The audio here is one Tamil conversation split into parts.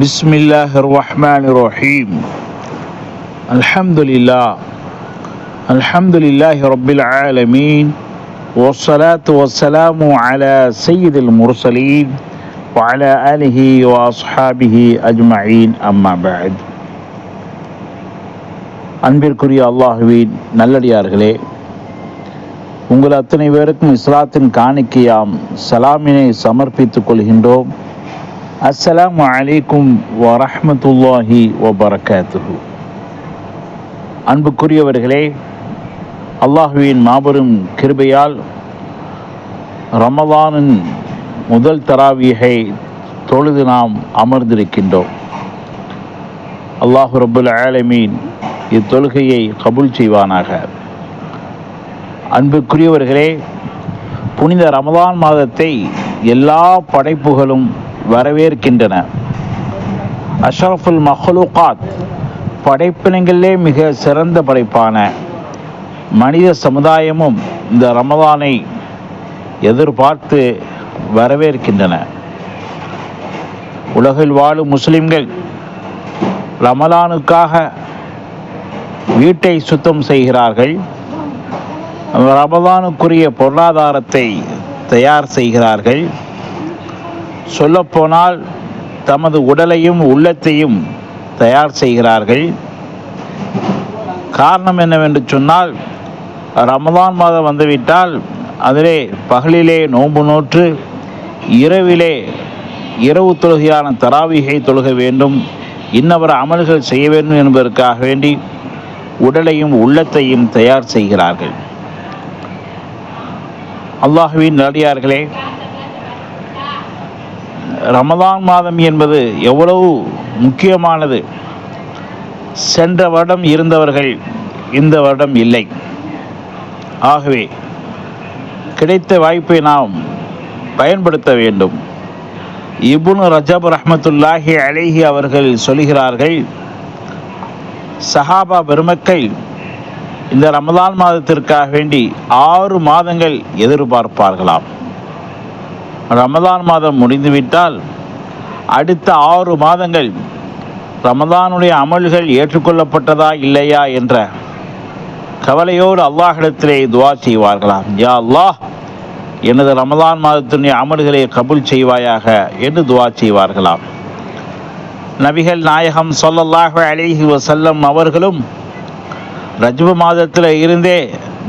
بسم الله الرحمن الرحيم الحمد لله الحمد لله رب العالمين والصلاة والسلام على سيد المرسلين وعلى آله وأصحابه أجمعين أما بعد அன்பிற்குரிய அல்லாஹுவின் நல்லடியார்களே உங்கள் அத்தனை பேருக்கும் இஸ்லாத்தின் காணிக்கையாம் சலாமினை சமர்ப்பித்துக் கொள்கின்றோம் அஸ்ஸலாமு அலைக்கும் வரஹ்மத்துல்லாஹி வபரகாத்துஹு. அன்புக்குரியவர்களே அல்லாஹுவின் மாபெரும் கிருபையால் ரமலானின் முதல் தராவியை தொழுது நாம் அமர்ந்திருக்கின்றோம். அல்லாஹு ரபுல் ஆலமீன் இத்தொழுகையை கபூல் செய்வானாக. அன்புக்குரியவர்களே புனித ரமலான் மாதத்தை எல்லா படைப்புகளும் வரவேற்கின்றன. அஷரஃபுல் மஹ்லூகாத் படைப்பினங்களிலே மிக சிறந்த படைப்பான மனித சமுதாயமும் இந்த ரமதானை எதிர்பார்த்து வரவேற்கின்றன. உலகில் வாழும் முஸ்லிம்கள் ரமலானுக்காக வீட்டை சுத்தம் செய்கிறார்கள். ரமதானுக்குரிய பொருளாதாரத்தை தயார் செய்கிறார்கள். சொல்லப்போனால் தமது உடலையும் உள்ளத்தையும் தயார் செய்கிறார்கள். காரணம் என்னவென்று சொன்னால் ரமதான் மாதம் வந்துவிட்டால் அதிலே பகலிலே நோன்பு நோற்று இரவிலே இரவு தொழுகையான தராவிகை தொழுக வேண்டும் இன்னவர அமல்கள் செய்ய வேண்டும் என்பதற்காக வேண்டி உடலையும் உள்ளத்தையும் தயார் செய்கிறார்கள். அல்லாஹுவின் நடிகார்களே ரமதான் மாதம் என்பது எவ்வளவு முக்கியமானது? சென்ற வருடம் இருந்தவர்கள் இந்த வருடம் இல்லை. ஆகவே கிடைத்த வாய்ப்பை நாம் பயன்படுத்த வேண்டும். இபுனு ரஜப் ரஹமத்துல்லாஹி அலைஹி அவர்கள் சொல்கிறார்கள் சஹாபா பெருமக்கள் இந்த ரமதான் மாதத்திற்காக வேண்டி ஆறு மாதங்கள் எதிர்பார்ப்பார்களாம். ரமதான் மாதம் முடிந்துவிட்டால் அடுத்த ஆறு மாதங்கள் ரமதானுடைய அமல்கள் ஏற்றுக்கொள்ளப்பட்டதா இல்லையா என்ற கவலையோடு அல்லாஹிடத்திலே துவா செய்வார்களாம். யா அல்லாஹ் எனது ரமதான் மாதத்தினுடைய அமல்களை கபுல் செய்வாயாக என்று துவா செய்வார்களாம். நபிகள் நாயகம் சொல்லல்லாஹு அலைஹி வசல்லம் அவர்களும் ரஜ்பு மாதத்தில் இருந்தே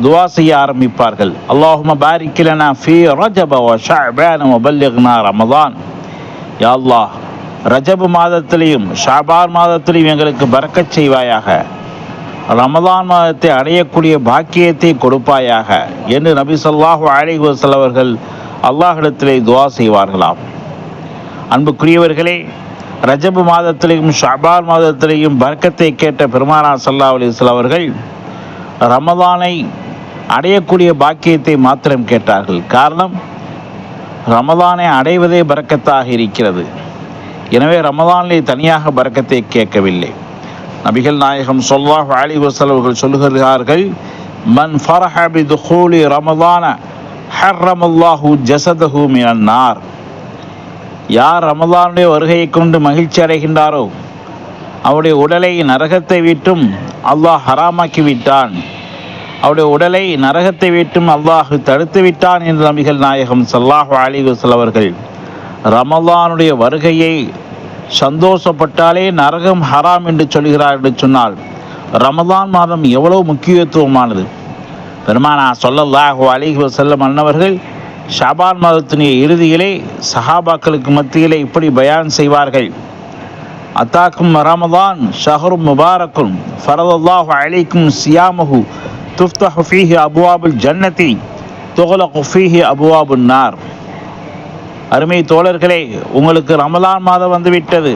துவா செய்ய ஆரம்பிப்பார்கள். அல்லாஹும பாரிக்கிலனா ஃபி ரஜப வ ஷஅபான் வ பல்லிக்னா ரமதான். யா அல்லாஹ் ரஜபு மாதத்திலையும் ஷாபார் மாதத்திலையும் எங்களுக்கு பறக்கச் செய்வாயாக. ரமதான் மாதத்தை அடையக்கூடிய பாக்கியத்தை கொடுப்பாயாக என்று நபி சொல்லாஹு அழைகு செல்லவர்கள் அல்லாஹிடத்திலே துவா செய்வார்களாம். அன்புக்குரியவர்களே ரஜபு மாதத்திலையும் ஷாபார் மாதத்திலையும் பறக்கத்தை கேட்ட பெருமானா சல்லா அலிஸ்லாம் அவர்கள் ரமதானை அடையக்கூடிய பாக்கியத்தை மாத்திரம் கேட்டார்கள். காரணம் ரமதானை அடைவதே பறக்கத்தாக இருக்கிறது. எனவே ரமதானிலே தனியாக பறக்கத்தை கேட்கவில்லை. நபிகள் நாயகம் சொல்லாஹ் அலி வசலவர்கள் சொல்லுகிறார்கள் மன் ஃபரஹபி துஹூலி ரமதான ஹர்ரமல்லாஹு ஜசதஹு மினன் அன்னார் யார் ரமதானுடைய வருகையை கொண்டு மகிழ்ச்சி அடைகின்றாரோ அவருடைய உடலை நரகத்தை விட்டும் அல்லாஹ் ஹராமாக்கி விட்டான். அவருடைய உடலை நரகத்தை விட்டும் அல்லாஹ் தடுத்து விட்டான் என்று நபிகள் நாயகம் சல்லாஹு அலி அவர்கள் ரமலானுடைய வருகையை சந்தோஷப்பட்டாலே நரகம் ஹராம் என்று சொல்கிறார் என்று சொன்னால் ரமதான் மாதம் எவ்வளவு முக்கியத்துவமானது? பெருமானா சொல்லல்லாஹு அலிஹி செல்ல அன்னவர்கள் ஷாபான் மாதத்தினுடைய இறுதியிலே சஹாபாக்களுக்கு மத்தியிலே இப்படி பயான் செய்வார்கள். அத்தாக்கும் ரமதான் ஷஹரும் முபாரக்கும் ஃபரதல்லாஹு அலிக்கும் சியாமஹு துஃப்தஹு ஃபீஹி அபுவாபுல் ஜன்னதி துகலகு ஃபீஹி அபுவாபுன் நார் அருமை தோழர்களே உங்களுக்கு ரமலான் மாதம் வந்துவிட்டது.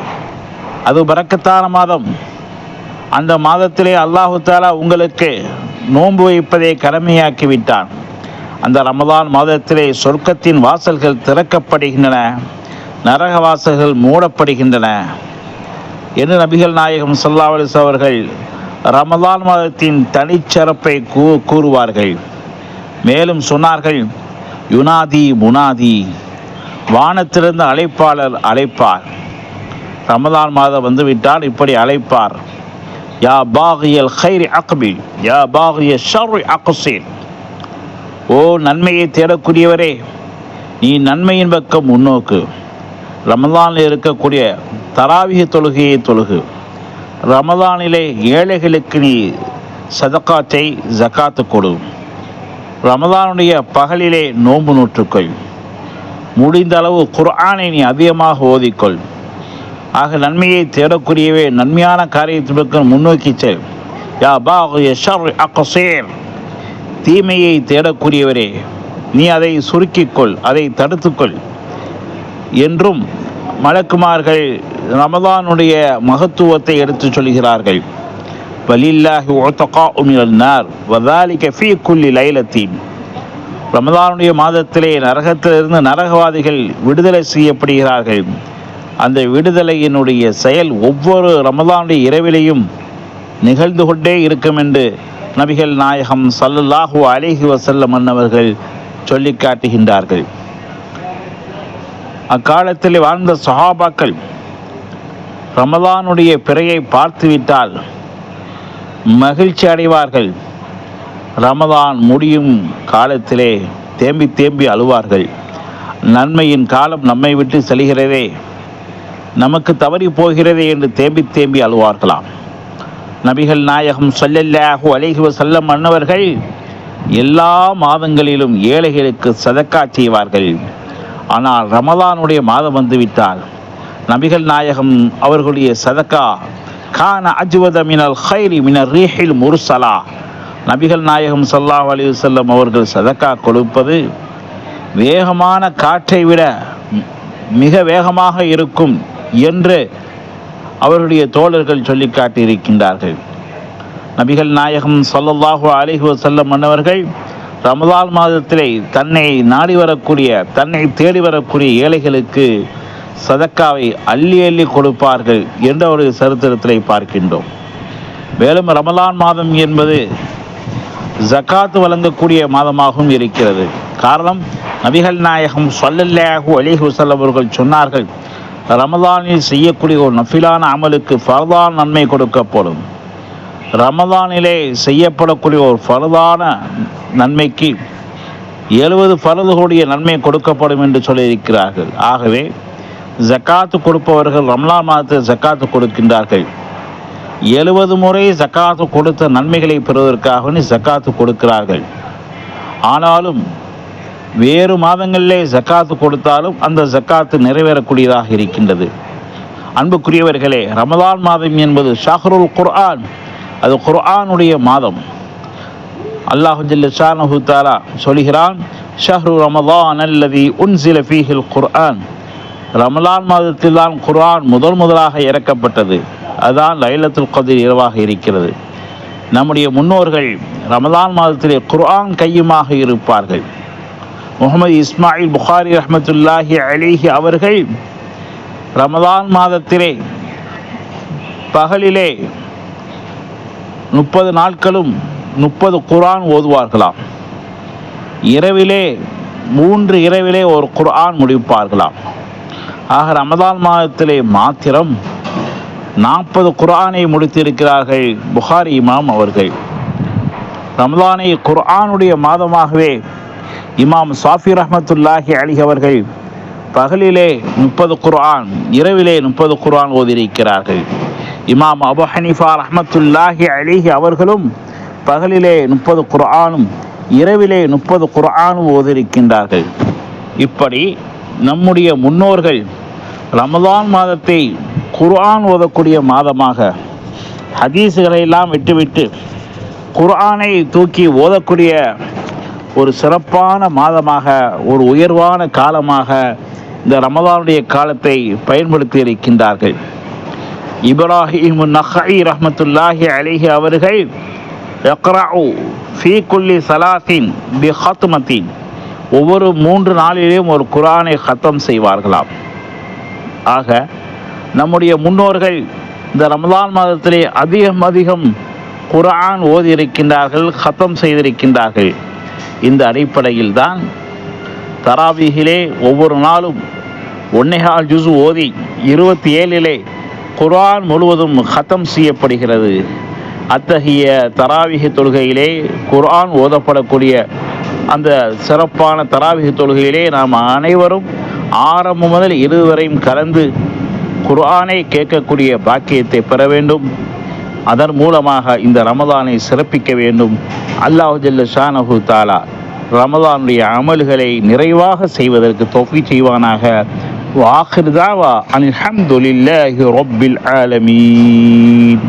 அது பறக்கத்தான மாதம். அந்த மாதத்திலே அல்லாஹு தாலா உங்களுக்கு நோன்பு வைப்பதை கடமையாக்கி விட்டான் அந்த ரமலான் மாதத்திலே சொர்க்கத்தின் வாசல்கள் திறக்கப்படுகின்றன நரக வாசல்கள் மூடப்படுகின்றன. என்று நபிகள் நாயகம் சொல்லாவலிஸ் அவர்கள் ரமலான் மாதத்தின் தனிச்சிறப்பை கூ கூறுவார்கள். மேலும் சொன்னார்கள் யுனாதி முனாதி. வானத்திலிருந்து அழைப்பாளர் அழைப்பார். ரமதான் மாதம் வந்துவிட்டால் இப்படி அழைப்பார். யா பாகியல் ஹைரி அக்பி யா பாகிய ஷர்ரி அக்சீல் ஓ நன்மையை தேடக்கூடியவரே நீ நன்மையின் பக்கம் முன்னோக்கு. ரமதானில் இருக்கக்கூடிய தராவிக தொழுகையை தொழுகு. ரமதானிலே ஏழைகளுக்கு நீ சதக்காத்தை ஜக்காத்து கொடு. ரமதானுடைய பகலிலே நோன்பு நூற்றுக்கொள். முடிந்த அளவு குர்ஆனை நீ அதிகமாக ஓதிக்கொள். ஆக நன்மையை தேடக்கூடியவே நன்மையான காரியத்திற்கு முன்னோக்கி செல். யா பாகிய ஷர் தீமையை தேடக்கூடியவரே நீ அதை சுருக்கிக்கொள் அதை தடுத்துக்கொள். என்றும் மலக்குமார்கள் ரமதானுடைய மகத்துவத்தை எடுத்துச் சொல்கிறார்கள். வலில்லாஹி உத்தகா உமினார் வதாலிக ஃபீ குல்லி லைலத்தீன். ரமதானுடைய மாதத்திலே நரகத்திலிருந்து நரகவாதிகள் விடுதலை செய்யப்படுகிறார்கள். அந்த விடுதலையினுடைய செயல் ஒவ்வொரு ரமதானுடைய இரவிலையும் நிகழ்ந்து கொண்டே இருக்கும் என்று நபிகள் நாயகம் சல்லல்லாஹு அலைஹி வசல்லம் அன்னவர்கள் சொல்லி காட்டுகின்றார்கள். அக்காலத்தில் வாழ்ந்த சஹாபாக்கள் ரமதானுடைய பிறையை பார்த்துவிட்டால் மகிழ்ச்சி அடைவார்கள். ரமதான் முடியும் காலத்திலே தேம்பி தேம்பி அழுவார்கள். நன்மையின் காலம் நம்மை விட்டு செல்கிறதே நமக்கு தவறி போகிறதே என்று தேம்பி தேம்பி அழுவார்களாம். நபிகள் நாயகம் சொல்லல்லாஹு அலைஹி செல்ல அன்னவர்கள் எல்லா மாதங்களிலும் ஏழைகளுக்கு சதக்கா செய்வார்கள். ஆனால் ரமதானுடைய மாதம் வந்துவிட்டால் நபிகள் நாயகம் அவர்களுடைய சதக்கா கான அஜ்வத மினல் ஹைரி மினர் ரீஹில் முர்சலா. நபிகள் நாயகம் சல்லா அலி செல்லம் அவர்கள் சதக்கா கொடுப்பது வேகமான காற்றை விட மிக வேகமாக இருக்கும் என்று அவருடைய தோழர்கள் சொல்லி காட்டியிருக்கின்றார்கள். நபிகள் நாயகம் ஸல்லல்லாஹு அலிஹு செல்லம் மன்னவர்கள் ரமலான் மாதத்திலே தன்னை நாடி வரக்கூடிய தன்னை தேடி வரக்கூடிய ஏழைகளுக்கு சதக்காவை அள்ளி அள்ளி கொடுப்பார்கள் என்ற ஒரு சரித்திரத்திலே பார்க்கின்றோம். மேலும் ரமலான் மாதம் என்பது ஜக்காத்து வழங்கக்கூடிய மாதமாகவும் இருக்கிறது. காரணம் நபிகள் நாயகம் சொல்லல்லாஹு அலைஹி வஸல்லம் அவர்கள் சொன்னார்கள் ரமதானில் செய்யக்கூடிய ஒரு நஃபிலான அமலுக்கு ஃபர்தான் நன்மை கொடுக்கப்படும். ரமதானிலே செய்யப்படக்கூடிய ஒரு பரதான நன்மைக்கு எழுபது ஃபரதுகளுடைய நன்மை கொடுக்கப்படும் என்று சொல்லியிருக்கிறார்கள். ஆகவே ஜக்காத்து கொடுப்பவர்கள் ரம்லான் மாதத்தில் ஜக்காத்து கொடுக்கின்றார்கள். எழுபது முறை ஜக்காத்து கொடுத்த நன்மைகளை பெறுவதற்காக ஜக்காத்து கொடுக்கிறார்கள். ஆனாலும் வேறு மாதங்களிலே ஜக்காத்து கொடுத்தாலும் அந்த ஜக்காத்து நிறைவேறக்கூடியதாக இருக்கின்றது. அன்புக்குரியவர்களே ரமதான் மாதம் என்பது ஷஹருல் குர்ஆன். அது குர்ஆனுடைய மாதம். அல்லாஹு ஜல்லஷானஹு தாலா சொல்கிறான் ஷஹ்ரு ரமலான் அல்லதி உன்சில ஃபீஹில் குர்ஆன். ரமலான் மாதத்தில் தான் குர்ஆன் முதல் முதலாக இறக்கப்பட்டது. அதுதான் லைலத்துல் கதிர் இரவாக இருக்கிறது. நம்முடைய முன்னோர்கள் ரமலான் மாதத்திலே குர்ஆன் கையுமாக இருப்பார்கள். முகமது இஸ்மாயில் புகாரி ரஹமத்துல்லாஹி அலிஹி அவர்கள் ரமதான் மாதத்திலே பகலிலே முப்பது நாட்களும் முப்பது குர்ஆன் ஓதுவார்களாம். இரவிலே மூன்று இரவிலே ஒரு குர்ஆன் முடிப்பார்களாம். ஆக ரமதான் மாதத்திலே மாத்திரம் நாற்பது குர்ஆனை முடித்திருக்கிறார்கள் புகாரி இமாம் அவர்கள். ரமதானை குர்ஆனுடைய மாதமாகவே இமாம் சாஃபி ரஹமத்துல்லாஹி அலி அவர்கள் பகலிலே முப்பது குர்ஆன் இரவிலே முப்பது குர்ஆன் ஓதியிருக்கிறார்கள். இமாம் அபு ஹனீஃபா ரஹமத்துல்லாஹி அலிஹி அவர்களும் பகலிலே முப்பது குர்ஆனும் இரவிலே முப்பது குர்ஆனும் ஓதிருக்கின்றார்கள். இப்படி நம்முடைய முன்னோர்கள் ரமதான் மாதத்தை குர்ஆன் ஓதக்கூடிய மாதமாக ஹதீஸுகளை எல்லாம் விட்டுவிட்டு குர்ஆனை தூக்கி ஓதக்கூடிய ஒரு சிறப்பான மாதமாக ஒரு உயர்வான காலமாக இந்த ரமதானுடைய காலத்தை பயன்படுத்தி இருக்கின்றார்கள். இப்ராஹிம் நஹை ரஹமத்துல்லாஹி அலிஹி அவர்கள் யக்ரஉ ஃபீ குல்லி சலாத்தின் பி ஹத்மத்தின் ஒவ்வொரு மூன்று நாளிலேயும் ஒரு குரானை ஹத்தம் செய்வார்களாம். ஆக நம்முடைய முன்னோர்கள் இந்த ரமதான் மாதத்திலே அதிகம் அதிகம் குரான் ஓதி இருக்கின்றார்கள் ஹத்தம் செய்திருக்கின்றார்கள். இந்த அடிப்படையில் தான் தராவிகிலே ஒவ்வொரு நாளும் ஒன்னேகால் ஜுசு ஓதி இருபத்தி ஏழிலே குர்ஆன் முழுவதும் ஹத்தம் செய்யப்படுகிறது. அத்தகைய தராவிக தொழுகையிலே குர்ஆன் ஓதப்படக்கூடிய அந்த சிறப்பான தராவிக தொழுகையிலே நாம் அனைவரும் ஆரம்பம் முதல் இறுதி வரையும் கலந்து குர்ஆனை கேட்கக்கூடிய பாக்கியத்தை பெற வேண்டும். அதன் மூலமாக இந்த ரமதானை சிறப்பிக்க வேண்டும். அல்லாஹு ஜல்ல ஷானஹு தாலா ரமதானுடைய அமல்களை நிறைவாக செய்வதற்கு தொப்பி செய்வானாக. வாஹிர் தாவா அல்ஹம்துலில்லாஹி ரப்பில் ஆலமீன்